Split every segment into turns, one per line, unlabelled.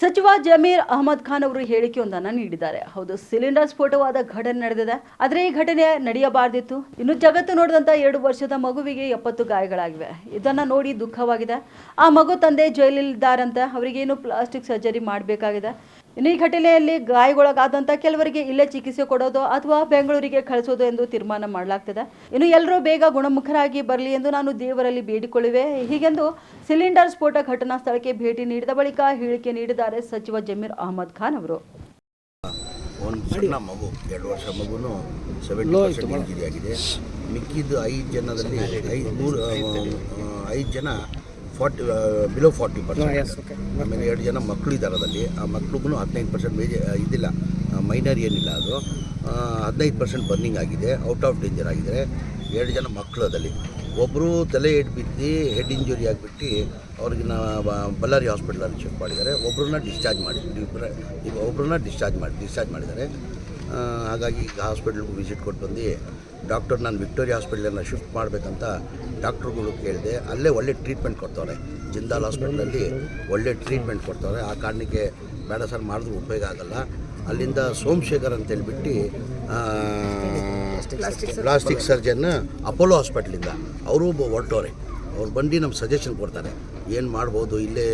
ಸಚಿವ ಜಮೀರ್ ಅಹಮದ್ ಖಾನ್ ಅವರು ಹೇಳಿಕೆಯೊಂದನ್ನು ನೀಡಿದ್ದಾರೆ. ಹೌದು, ಸಿಲಿಂಡರ್ ಸ್ಫೋಟವಾದ ಘಟನೆ ನಡೆದಿದೆ. ಆದರೆ ಈ ಘಟನೆ ನಡೆಯಬಾರ್ದಿತ್ತು. ಇನ್ನು ಜಗತ್ತು ನೋಡಿದಂತ ಎರಡು ವರ್ಷದ ಮಗುವಿಗೆ ಎಪ್ಪತ್ತು ಗಾಯಗಳಾಗಿವೆ. ಇದನ್ನ ನೋಡಿ ದುಃಖವಾಗಿದೆ. ಆ ಮಗು ತಂದೆ ಜೈಲಲ್ಲಿದ್ದಾರಂತೆ ಅವರಿಗೇನು ಪ್ಲಾಸ್ಟಿಕ್ ಸರ್ಜರಿ ಮಾಡಬೇಕಾಗಿದೆ. ಇನ್ನು ಈ ಘಟನೆಯಲ್ಲಿ ಗಾಯಗೊಳಗಾದಂತ ಕೆಲವರಿಗೆ ಇಲ್ಲೇ ಚಿಕಿತ್ಸೆ ಕೊಡೋದು ಅಥವಾ ಬೆಂಗಳೂರಿಗೆ ಕಳಿಸೋದು ಎಂದು ತೀರ್ಮಾನ ಮಾಡಲಾಗ್ತದೆ. ಇನ್ನು ಎಲ್ಲರೂ ಬೇಗ ಗುಣಮುಖರಾಗಿ ಬರಲಿ ಎಂದು ನಾನು ದೇವರಲ್ಲಿ ಬೇಡಿಕೊಳ್ಳುವೆ. ಹೀಗೆಂದು ಸಿಲಿಂಡರ್ ಸ್ಫೋಟ ಘಟನಾ ಸ್ಥಳಕ್ಕೆ ಭೇಟಿ ನೀಡಿದ ಬಳಿಕ ಹೇಳಿಕೆ ನೀಡಿದ್ದಾರೆ ಸಚಿವ ಜಮೀರ್ ಅಹಮದ್ ಖಾನ್ ಅವರು.
ಒಂದು ಸಣ್ಣ ಮಗು ಎರಡು ವರ್ಷ ಮಗುನು ಸೆವೆಂಟಿ ಪರ್ಸೆಂಟ್ ಇಂಜುರಿ ಆಗಿದೆ. ಮಿಕ್ಕಿದ್ದು ಐದು ಜನದಲ್ಲಿ ಐದು ಮೂರು ಐದು ಜನ ಫಾರ್ಟಿ ಬಿಲೋ ಫಾರ್ಟಿ ಪರ್ಸೆಂಟ್ ಆಮೇಲೆ ಎರಡು ಜನ ಮಕ್ಕಳು ಇದ್ದಾರೆ ಅದರಲ್ಲಿ. ಆ ಮಕ್ಳಿಗೂ ಹದಿನೈದು ಪರ್ಸೆಂಟ್ ಮೇಜ ಇದಿಲ್ಲ. ಮೈನರ್ ಏನಿಲ್ಲ ಅದು. ಹದಿನೈದು ಪರ್ಸೆಂಟ್ ಬರ್ನಿಂಗ್ ಆಗಿದೆ ಔಟ್ ಆಫ್ ಡೇಂಜರ್ ಆಗಿದೆ ಎರಡು ಜನ ಮಕ್ಕಳು ಅದಲ್ಲಿ ಒಬ್ಬರು ತಲೆ ಏಟ್ ಬಿದ್ದು ಹೆಡ್ ಇಂಜುರಿ ಆಗಿಬಿಟ್ಟು ಅವ್ರಿಗೆ ನಾ ಬ- ಬಳ್ಳಾರಿ ಹಾಸ್ಪಿಟ್ಲಲ್ಲಿ ಚೆಕ್ ಮಾಡಿದ್ದಾರೆ. ಒಬ್ಬರನ್ನ ಡಿಸ್ಚಾರ್ಜ್ ಮಾಡಿ ಒಬ್ಬರನ್ನ ಡಿಸ್ಚಾರ್ಜ್ ಮಾಡಿ ಡಿಸ್ಚಾರ್ಜ್ ಮಾಡಿದ್ದಾರೆ. ಹಾಗಾಗಿ ಈಗ ಹಾಸ್ಪಿಟ್ಲ್ಗೆ ವಿಸಿಟ್ ಕೊಟ್ಟು ಬಂದು ಡಾಕ್ಟರ್ ನಾನು ವಿಕ್ಟೋರಿಯಾ ಹಾಸ್ಪಿಟ್ಲನ್ನು ಶಿಫ್ಟ್ ಮಾಡಬೇಕಂತ ಡಾಕ್ಟ್ರುಗಳು ಕೇಳಿದೆ. ಅಲ್ಲೇ ಒಳ್ಳೆ ಟ್ರೀಟ್ಮೆಂಟ್ ಕೊಡ್ತಾರೆ ಜಿಂದಾಲ್ ಹಾಸ್ಪಿಟ್ಲಲ್ಲಿ ಒಳ್ಳೆ ಟ್ರೀಟ್ಮೆಂಟ್ ಕೊಡ್ತಾರೆ ಆ ಕಾರಣಕ್ಕೆ ಬೇಡ ಸರ್, ಮಾಡಿದ್ರು ಉಪಯೋಗ ಆಗಲ್ಲ. ಅಲ್ಲಿಂದ ಸೋಮಶೇಖರ್ ಅಂತ ಹೇಳ್ಬಿಟ್ಟು ಪ್ಲಾಸ್ಟಿಕ್ ಸರ್ಜನ್ ಅಪೋಲೋ ಹಾಸ್ಪಿಟ್ಲಿಂದ. ಅವರು ಹೊರಟವ್ರೆ. ಅವ್ರು ಬಂದು ನಮ್ಗೆ ಸಜೆಷನ್ ಕೊಡ್ತಾರೆ. ಏನು ಮಾಡ್ಬೋದು ಇಲ್ಲೇ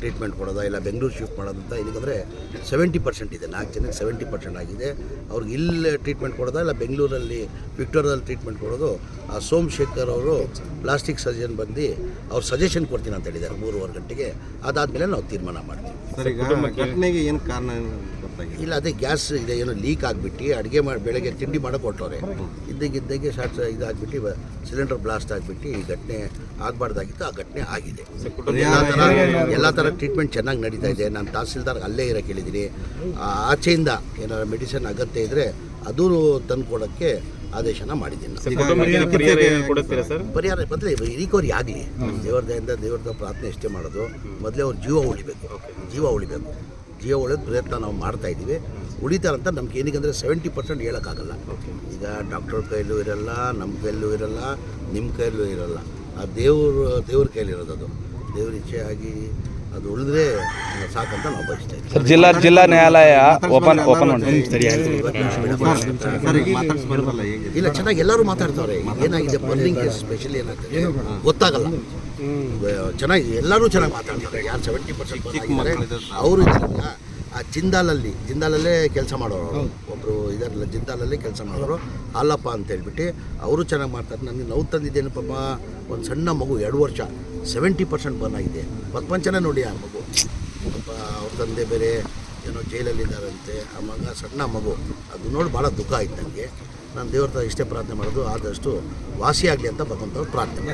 ಟ್ರೀಟ್ಮೆಂಟ್ ಕೊಡೋದಾ ಇಲ್ಲ ಬೆಂಗಳೂರು ಶಿಫ್ಟ್ ಮಾಡೋದಂತ ಇದಕ್ಕಂದರೆ ಸೆವೆಂಟಿ ಪರ್ಸೆಂಟ್ ಇದೆ. ನಾಲ್ಕು ಜನಕ್ಕೆ ಸೆವೆಂಟಿ ಪರ್ಸೆಂಟ್ ಆಗಿದೆ. ಅವ್ರಿಗೆ ಇಲ್ಲೇ ಟ್ರೀಟ್ಮೆಂಟ್ ಕೊಡೋದಾ ಇಲ್ಲ ಬೆಂಗಳೂರಲ್ಲಿ ವಿಕ್ಟೋರಿಯಾದಲ್ಲಿ ಟ್ರೀಟ್ಮೆಂಟ್ ಕೊಡೋದು? ಆ ಸೋಮಶೇಖರ್ ಅವರು ಪ್ಲಾಸ್ಟಿಕ್ ಸರ್ಜನ್ ಬಂದು ಅವ್ರು ಸಜೆಷನ್ ಕೊಡ್ತೀನಿ ಅಂತ ಹೇಳಿದ್ದಾರೆ ಮೂರುವರೆ ಗಂಟೆಗೆ. ಅದಾದಮೇಲೆ ನಾವು ತೀರ್ಮಾನ ಮಾಡ್ತೀವಿ.
ಸರ್ ಈಗ ಘಟನೆಗೆ ಏನು ಕಾರಣ?
ಇಲ್ಲ ಅದೇ ಗ್ಯಾಸ್ ಇದೆ ಏನೋ ಲೀಕ್ ಆಗಿಬಿಟ್ಟು ಅಡುಗೆ ಮಾಡಿ ಬೆಳಗ್ಗೆ ತಿಂಡಿ ಮಾಡೋಕೆ ಕೊಟ್ಟವ್ರೆ ಇದ್ದಕ್ಕಿದ್ದಾಗೆ ಶಾರ್ಟ್ ಇದಾಗ್ಬಿಟ್ಟು ಸಿಲಿಂಡರ್ ಬ್ಲಾಸ್ಟ್ ಆಗಿಬಿಟ್ಟು ಈ ಘಟನೆ ಆಗಬಾರ್ದಾಗಿತ್ತು ಆ ಘಟನೆ ಆಗಿದೆ. ಎಲ್ಲ ಥರ ಎಲ್ಲ ಥರ ಟ್ರೀಟ್ಮೆಂಟ್ ಚೆನ್ನಾಗಿ ನಡೀತಾ ಇದೆ. ನಾನು ತಹಸೀಲ್ದಾರ್ ಅಲ್ಲೇ ಇರೋಕೆ ಹೇಳಿದ್ದೀನಿ. ಆ ಆಚೆಯಿಂದ ಏನಾದ್ರು ಮೆಡಿಸಿನ್ ಅಗತ್ಯ ಇದ್ದರೆ ಅದೂ ತಂದು ಕೊಡೋಕ್ಕೆ ಆದೇಶನ ಮಾಡಿದ್ದೀನಿ ಪರಿಹಾರ ಮೊದಲೇ ರಿಕವರಿ ಆಗಲಿ. ದೇವ್ರದಿಂದ ದೇವ್ರದ ಪ್ರಾರ್ಥನೆ ಇಷ್ಟೇ ಮಾಡೋದು ಮೊದಲೇ ಅವ್ರು ಜೀವ ಉಳಿಬೇಕು. ಜೀವ ಉಳಿಬೇಕು. ಜೀವ ಒಳ್ಳೆದು ಪ್ರಯತ್ನ ನಾವು ಮಾಡ್ತಾ ಇದ್ದೀವಿ. ಉಳಿತಾರಂತ ನಮ್ಗೆ ಏನಕ್ಕೆ ಸೆವೆಂಟಿ ಪರ್ಸೆಂಟ್ ಹೇಳೋಕ್ಕಾಗಲ್ಲ. ಈಗ ಡಾಕ್ಟರ್ ಕೈಲೂ ಇರಲ್ಲ ನಮ್ಮ ಕೈಲೂ ಇರಲ್ಲ ನಿಮ್ಮ ಕೈಲೂ ಇರಲ್ಲ. ಆ ದೇವರು, ದೇವ್ರ ಕೈಲಿರೋದು ಅದು. ದೇವ್ರ ಇಚ್ಛೆ ಆಗಿ ಅದು ಉಳಿದ್ರೆ ಸಾಕಂತ ನಾವು ಬಯಸ್ತಾ ಇದ್ದೀವಿ.
ಸರ್ ಜಿಲ್ಲಾ ಜಿಲ್ಲಾ ನ್ಯಾಯಾಲಯ ಓಪನ್ ಓಪನ್
ಇಲ್ಲ ಚೆನ್ನಾಗಿ ಎಲ್ಲರೂ ಮಾತಾಡ್ತಾರೆ. ಏನಾಗಿದೆ ಬರ್ನಿಂಗ್ ಕೇಸ್ ಸ್ಪೆಷಲಿ ಏನಾಗ್ತದೆ? ಗೊತ್ತಾಗಲ್ಲ. ಚೆನ್ನಾಗಿ ಎಲ್ಲರೂ ಚೆನ್ನಾಗಿ ಮಾತಾಡ್ತಾರೆ. ಯಾರು ಸೆವೆಂಟಿ ಪರ್ಸೆಂಟ್ ಅವರು ಇದ್ದಾರಲ್ಲ ಆ ಜಿಂದಾಲಲ್ಲಿ ಜಿಂದಾಲಲ್ಲೇ ಕೆಲಸ ಮಾಡೋರು ಅವರು. ಒಬ್ಬರು ಇದರಲ್ಲ ಜಿಂದಾಲಲ್ಲೇ ಕೆಲಸ ಮಾಡೋರು. ಹಾಲಪ್ಪ ಅಂತ ಹೇಳ್ಬಿಟ್ಟು ಅವರು ಚೆನ್ನಾಗಿ ಮಾಡ್ತಾರೆ. ನನಗೆ ನೋವು ತಂದಿದ್ದೇನು ಪಾಪ ಒಂದು ಸಣ್ಣ ಮಗು ಎರಡು ವರ್ಷ ಸೆವೆಂಟಿ ಪರ್ಸೆಂಟ್ ಬರ್ನ್ ಆಗಿದೆ. ಪ್ರಪಂಚನ ನೋಡಿ ಆ ಮಗು? ಪಾಪ ಅವ್ರ ತಂದೆ ಬೇರೆ ಏನೋ ಜೈಲಲ್ಲಿದ್ದಾರಂತೆ. ಆ ಮಗ ಸಣ್ಣ ಮಗು. ಅದು ನೋಡಿ ಭಾಳ ದುಃಖ ಆಯ್ತು ನನಗೆ ನಾನು ದೇವ್ರ ಇಷ್ಟೇ ಪ್ರಾರ್ಥನೆ ಮಾಡೋದು. ಆದಷ್ಟು ವಾಸಿಯಾಗಲಿ ಅಂತ ಭಗವಂತ ಪ್ರಾರ್ಥನೆ.